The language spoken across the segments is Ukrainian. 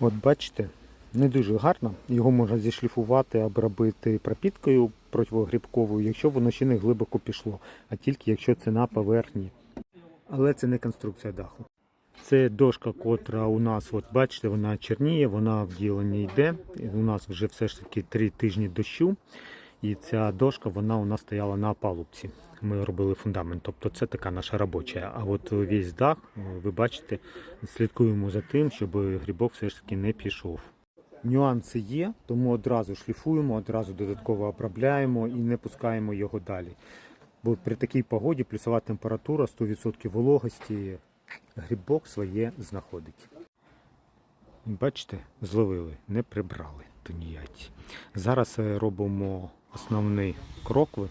От бачите, не дуже гарно. Його можна зішліфувати, обробити пропіткою противогрибковою, якщо воно ще не глибоко пішло, а тільки якщо це на поверхні. Але це не конструкція даху. Це дошка, котра у нас, от бачите, вона черніє, вона в діло не йде. У нас вже все ж таки три тижні дощу. І ця дошка вона у нас стояла на палубці. Ми робили фундамент. Тобто це така наша робоча. А от весь дах, ви бачите, слідкуємо за тим, щоб грибок все ж таки не пішов. Нюанси є, тому одразу шліфуємо, одразу додатково обробляємо і не пускаємо його далі. Бо при такій погоді плюсова температура, 100% вологості, грибок своє знаходить. Бачите, зловили, не прибрали тунеядці. Зараз е, робимо основний крокви.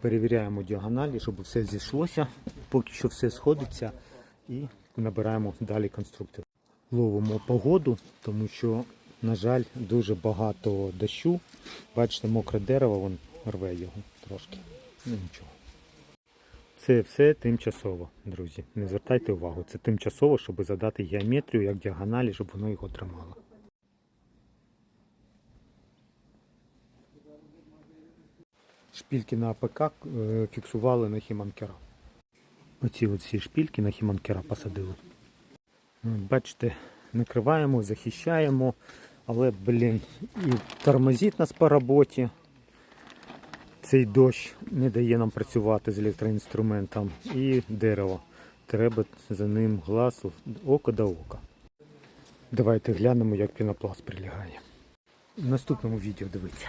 Перевіряємо діагоналі, щоб все зійшлося, поки що все сходиться і набираємо далі конструктор. Ловимо погоду, тому що, на жаль, дуже багато дощу. Бачите, мокре дерево, вон рве його трошки. Ну нічого. Це все тимчасово, друзі. Не звертайте увагу. Це тимчасово, щоб задати геометрію як діагоналі, щоб воно його тримало. Шпільки на АПК е, фіксували на хіманкера. Оці всі шпільки на хіманкера посадили. Бачите, накриваємо, захищаємо, але, блін, і тормозить нас по роботі. Цей дощ не дає нам працювати з електроінструментом і дерево. Треба за ним глаз око до ока. Давайте глянемо, як пінопласт прилягає. В наступному відео дивіться.